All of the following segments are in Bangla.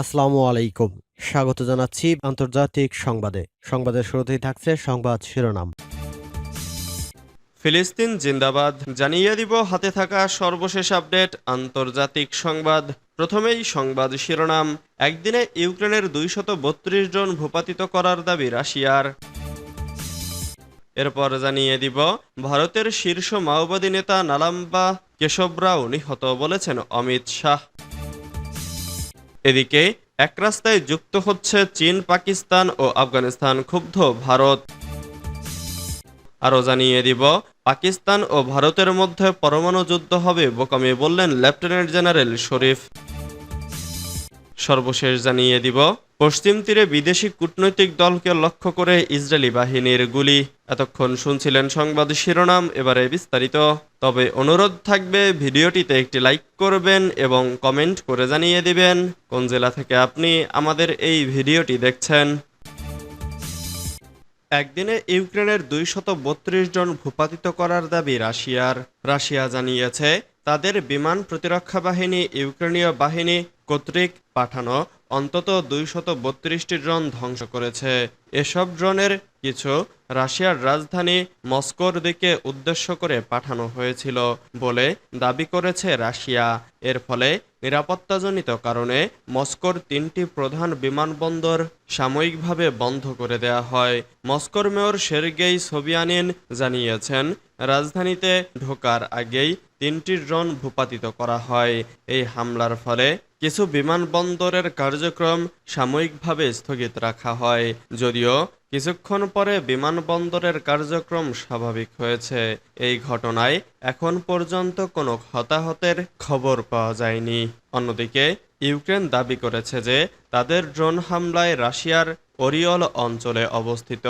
আসসালামু আলাইকুম। স্বাগত জানাচ্ছি আন্তর্জাতিক সংবাদে। সংবাদের শুরুতেই থাকছে সংবাদ শিরোনাম। ফিলিস্তিন জিন্দাবাদ। জানিয়ে দিব হাতে থাকা সর্বশেষ আপডেট, আন্তর্জাতিক সংবাদ। প্রথমেই সংবাদ শিরোনাম। একদিনে ইউক্রেনের দুইশত বত্রিশ জন ভূপাতিত করার দাবি রাশিয়ার। এরপর জানিয়ে দিব, ভারতের শীর্ষ মাওবাদী নেতা নালাম্বা কেশব রাও নিহত বলেছেন অমিত শাহ। এদিকে এক রাস্তায় যুক্ত হচ্ছে চীন, পাকিস্তান ও আফগানিস্তান, ক্ষুব্ধ ভারত। আরও জানিয়ে দিব, পাকিস্তান ও ভারতের মধ্যে পরমাণু যুদ্ধ হবে বোকামি বললেন লেফটেন্যান্ট জেনারেল শরীফ। সর্বশেষ জানিয়ে দিব, পশ্চিম তীরে বিদেশি কূটনৈতিক দলকে লক্ষ্য করে ইসরায়েলি বাহিনীর গুলি। এতক্ষণ শুনছিলেন সংবাদ শিরোনাম, এবারে বিস্তারিত। তবে অনুরোধ থাকবে, ভিডিওটিতে একটি লাইক করবেন এবং কমেন্ট করে জানিয়ে দিবেন, কোন জেলা থেকে আপনি আমাদের এই ভিডিওটি দেখছেন। একদিনে ইউক্রেনের দুইশত বত্রিশ জন ভূপাতিত করার দাবি রাশিয়ার। রাশিয়া জানিয়েছে, তাদের বিমান প্রতিরক্ষা বাহিনী ইউক্রেনীয় বাহিনী কর্তৃক পাঠানো অন্তত দুইশত বত্রিশটি ড্রোন ধ্বংস করেছে। এসব ড্রোনের কিছু রাশিয়ার রাজধানী মস্কোর দিকে উদ্দেশ্য করে পাঠানো হয়েছিল বলে দাবি করেছে রাশিয়া। এর ফলে নিরাপত্তাজনিত কারণে মস্কোর তিনটি প্রধান বিমানবন্দর সাময়িকভাবে বন্ধ করে দেয়া হয়। মস্কোর মেয়র সের্গেই সোবিয়ানিন জানিয়েছেন, রাজধানীতে ঢোকার আগেই তিনটি ড্রোন ভূপাতিত করা হয়। এই হামলার ফলে কিছু বিমানবন্দরের কার্যক্রম সাময়িকভাবে স্থগিত রাখা হয়। যদিও কিছুক্ষণ পরে বিমানবন্দরের কার্যক্রম স্বাভাবিক হয়েছে। এই ঘটনায় এখন পর্যন্ত কোনো হতাহতের খবর পাওয়া যায়নি। অন্যদিকে, ইউক্রেন দাবি করেছে যে তাদের ড্রোন হামলায় রাশিয়ার ওরিয়ল অঞ্চলে অবস্থিত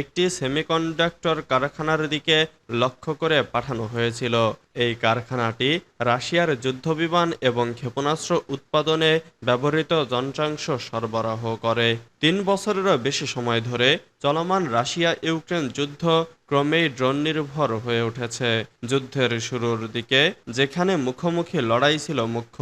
একটি সেমিকন্ডাক্টর কারখানার দিকে লক্ষ্য করে পাঠানো হয়েছিল। এই কারখানাটি রাশিয়ার যুদ্ধবিমান এবং ক্ষেপণাস্ত্র উৎপাদনে ব্যবহৃত যন্ত্রাংশ সরবরাহ করে। তিন বছরেরও বেশি সময় ধরে চলমান রাশিয়া ইউক্রেন যুদ্ধ ক্রমেই ড্রোন নির্ভর হয়ে উঠেছে। যুদ্ধের শুরুর দিকে যেখানে মুখোমুখি লড়াই ছিল মুখ্য,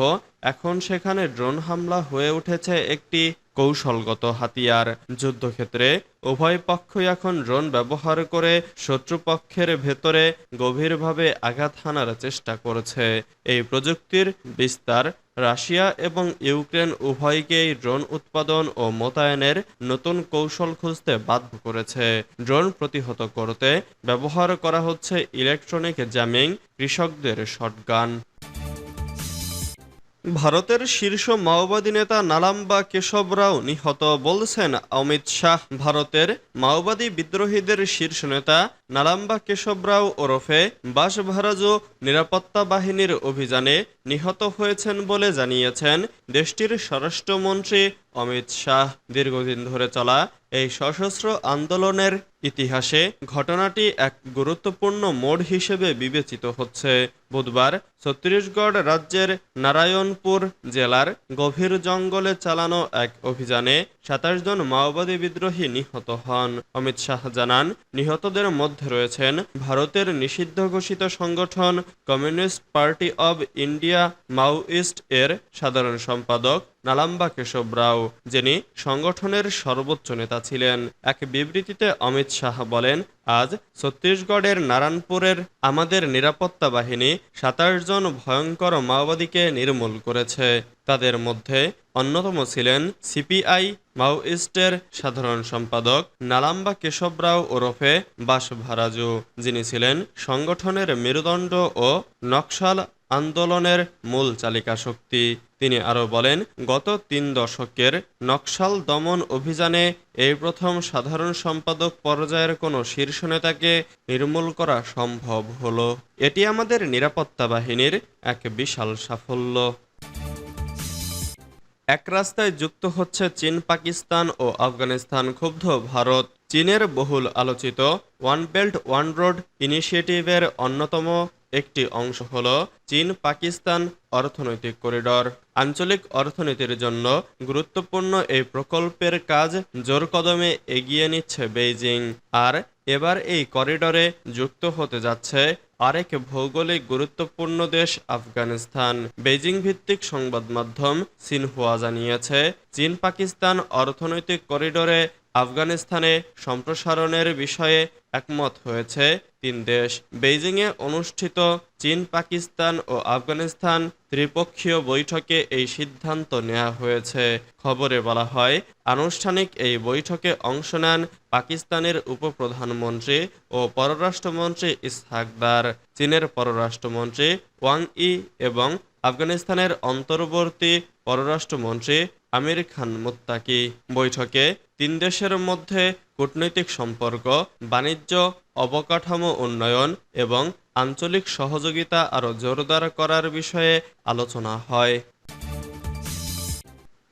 এখন সেখানে ড্রোন হামলা হয়ে উঠেছে একটি কৌশলগত হাতিয়ার। যুদ্ধক্ষেত্রে উভয় পক্ষই এখন ড্রোন ব্যবহার করে শত্রুপক্ষের ভেতরে গভীরভাবে আঘাত হানার চেষ্টা করেছে। এই প্রযুক্তির বিস্তার রাশিয়া এবং ইউক্রেন উভয়কেই ড্রোন উৎপাদন ও মোতায়েনের নতুন কৌশল খুঁজতে বাধ্য করেছে। ড্রোন প্রতিহত করতে ব্যবহার করা হচ্ছে ইলেকট্রনিক জ্যামিং কৃষকদের শটগান। ভারতের শীর্ষ মাওবাদী নেতা নালাম্বা কেশব রাও নিহত বলছেন অমিত শাহ। ভারতের মাওবাদী বিদ্রোহীদের শীর্ষ নেতা নালাম্বা কেশব রাও ওরফে বাসভারাজু নিরাপত্তা বাহিনীর অভিযানে নিহত হয়েছেন বলে জানিয়েছেন দেশটির স্বরাষ্ট্রমন্ত্রী অমিত শাহ। দীর্ঘদিন ধরে চলা এই সশস্ত্র আন্দোলনের ইতিহাসে ঘটনাটি এক গুরুত্বপূর্ণ মোড় হিসেবে বিবেচিত হচ্ছে। বুধবার ছত্তিশগড় রাজ্যের নারায়ণপুর জেলার গভীর জঙ্গলে চালানো এক অভিযানে সাতাশ জন মাওবাদী বিদ্রোহী নিহত হন। অমিত শাহ জানান, নিহতদের মধ্যে রয়েছেন ভারতের নিষিদ্ধ ঘোষিত সংগঠন communist party of India Maoist এর সাধারণ সম্পাদক। নালাম্বা কেশব রাও, যিনি সংগঠনের সর্বোচ্চ নেতা ছিলেন। এক বিবৃতিতে অমিত শাহ বলেন, আজ ছত্তিশগড়ের নারায়ণপুরের আমাদের নিরাপত্তা বাহিনী সাতাশ জন ভয়ঙ্কর মাওবাদীকে নির্মূল করেছে। তাদের মধ্যে অন্যতম ছিলেন সিপিআই মাওইস্টের সাধারণ সম্পাদক নালাম্বা কেশব রাও ওরফে বাসভারাজু, যিনি ছিলেন সংগঠনের মেরুদণ্ড ও নকশাল আন্দোলনের মূল চালিকা শক্তি তিনি আরও বলেন, গত তিন দশকের নকশাল দমন অভিযানে এই প্রথম সাধারণ সম্পাদক পর্যায়ের কোনো শীর্ষ নেতাকে নির্মূল করা সম্ভব হলো। এটি আমাদের নিরাপত্তা বাহিনীর এক বিশাল সাফল্য। এক রাস্তায় যুক্ত হচ্ছে চীন, পাকিস্তান ও আফগানিস্তান ক্ষুব্ধ ভারত। চীনের বহুল আলোচিত ওয়ান বেল্ট, ওয়ান রোড ইনিশিয়েটিভের অন্যতম একটি অংশ হল চীন পাকিস্তান অর্থনৈতিক করিডর। আঞ্চলিক অর্থনীতির জন্য গুরুত্বপূর্ণ এই প্রকল্পের কাজ জোর কদমে এগিয়ে নিচ্ছে বেইজিং। আর এবার এই করিডরে যুক্ত হতে যাচ্ছে আরেক ভৌগোলিক গুরুত্বপূর্ণ দেশ আফগানিস্তান। বেজিং ভিত্তিক সংবাদ মাধ্যম সিনহুয়া জানিয়েছে চীন পাকিস্তান অর্থনৈতিক করিডোরে আফগানিস্তানে সম্প্রসারণের বিষয়ে একমত হয়েছে তিন দেশ। বেইজিংয়ে অনুষ্ঠিত চীন, পাকিস্তান ও আফগানিস্তান ত্রিপক্ষীয় বৈঠকে এই সিদ্ধান্ত নেওয়া হয়েছে। খবরে বলা হয়, আনুষ্ঠানিক এই বৈঠকে অংশ নেন পাকিস্তানের উপপ্রধানমন্ত্রী ও পররাষ্ট্রমন্ত্রী ইসহাকদার চীনের পররাষ্ট্রমন্ত্রী ওয়াং ই এবং আফগানিস্তানের অন্তর্বর্তী পররাষ্ট্রমন্ত্রী আমির খান মোত্তাকি বৈঠকে তিন দেশের মধ্যে কূটনৈতিক সম্পর্ক, বাণিজ্য, অবকাঠামো উন্নয়ন এবং আঞ্চলিক সহযোগিতা আরও জোরদার করার বিষয়ে আলোচনা হয়।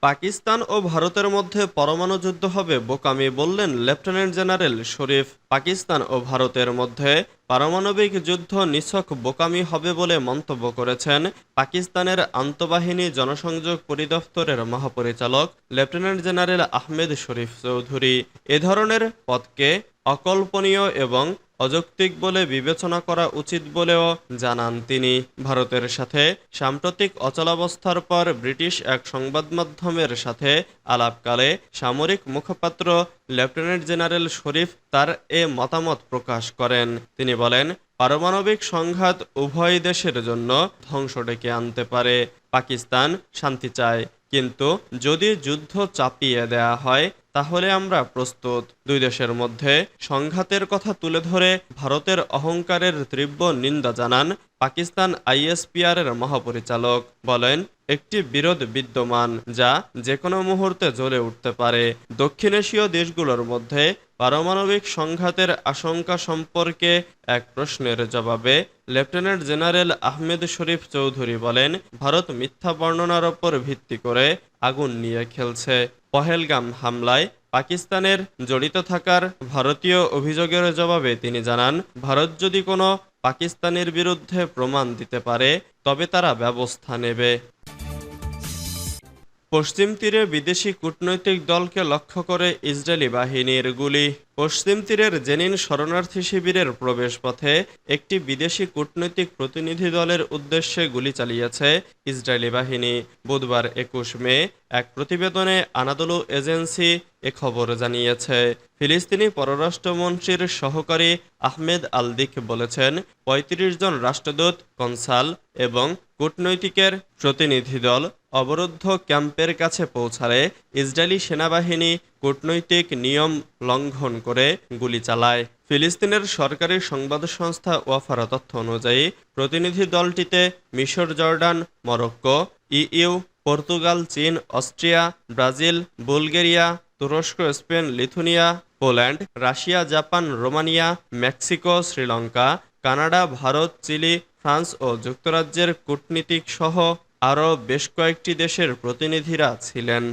পাকিস্তান ও ভারতের মধ্যে পরমাণু যুদ্ধ হবে বোকামি বললেন লেফটেন্যান্ট জেনারেল শরীফ। পাকিস্তান ও ভারতের মধ্যে পারমাণবিক যুদ্ধ নিছক বোকামি হবে বলে মন্তব্য করেছেন পাকিস্তানের আন্তঃবাহিনী জনসংযোগ পরিদপ্তরের মহাপরিচালক লেফটেন্যান্ট জেনারেল আহমেদ শরীফ চৌধুরী। এ ধরনের পদকে অকল্পনীয় এবং অযৌক্তিক বলে বিবেচনা করা উচিত বলেও জানান তিনি। ভারতের সাথে সাম্প্রতিক অচলাবস্থার পর ব্রিটিশ এক সংবাদ মাধ্যমের সাথে আলাপকালে সামরিক মুখপাত্র লেফটেন্যান্ট জেনারেল শরীফ তার এ মতামত প্রকাশ করেন। তিনি বলেন, পারমাণবিক সংঘাত উভয় দেশের জন্য ধ্বংস ডেকে আনতে পারে। পাকিস্তান শান্তি চায়। কিন্তু যদি যুদ্ধ চাপিয়ে দেয়া হয়, তাহলে আমরা প্রস্তুত। দুই দেশের মধ্যে সংঘাতের কথা তুলে ধরে ভারতের অহংকারের তীব্র নিন্দা জানান পাকিস্তান আইএসপিআর এর মহাপরিচালক। বলেন, একটি বিরোধ বিদ্যমান যা যে কোনো মুহূর্তে জ্বলে উঠতে পারে। দক্ষিণ এশীয় দেশগুলোর মধ্যে পারমাণবিক সংঘাতের আশঙ্কা সম্পর্কে এক প্রশ্নের জবাবে লেফটেন্যান্ট জেনারেল আহমেদ শরীফ চৌধুরী বলেন, ভারত মিথ্যা বর্ণনার ওপর ভিত্তি করে আগুন নিয়ে খেলছে। পহেলগাম হামলায় পাকিস্তানের জড়িত থাকার ভারতীয় অভিযোগের জবাবে তিনি জানান, ভারত যদি কোনো পাকিস্তানের বিরুদ্ধে প্রমাণ দিতে পারে, তবে তারা ব্যবস্থা নেবে। পশ্চিম তীরে বিদেশি কূটনৈতিক দলকে লক্ষ্য করে ইসরায়েলি বাহিনীর গুলি। পশ্চিম তীরের জেনিন শরণার্থী শিবিরের প্রবেশপথে একটি বিদেশি কূটনৈতিক প্রতিনিধি দলের উদ্দেশ্যে গুলি চালিয়েছে ইসরায়েলি বাহিনী। বুধবার একুশ মে এক প্রতিবেদনে আনাদলু এজেন্সি এ খবর জানিয়েছে। ফিলিস্তিনি পররাষ্ট্রমন্ত্রীর সহকারী আহমেদ আলদিক বলেছেন ৩৫ জন রাষ্ট্রদূত, কনসাল এবং কূটনৈতিকের প্রতিনিধি দল অবরুদ্ধ ক্যাম্পের কাছে পৌঁছালে ইসরায়েলি সেনাবাহিনী কূটনৈতিক নিয়ম লঙ্ঘন করে গুলি চালায়। ফিলিস্তিনের সরকারি সংবাদ সংস্থা ওয়াফারা তথ্য অনুযায়ী, প্রতিনিধি দলটিতে মিশর, জর্ডান, মরক্কো, ইইউ, পর্তুগাল, চীন, অস্ট্রিয়া, ব্রাজিল, বুলগেরিয়া, তুরস্ক, Spain, Lithuania, Poland, Russia, Japan, Romania, Mexico, Sri Lanka, Canada, Bharat, Chile France ও যুক্তরাজ্যের কূটনীতিকসহ আরও বেশ কয়েকটি দেশের প্রতিনিধিরা ছিলেন।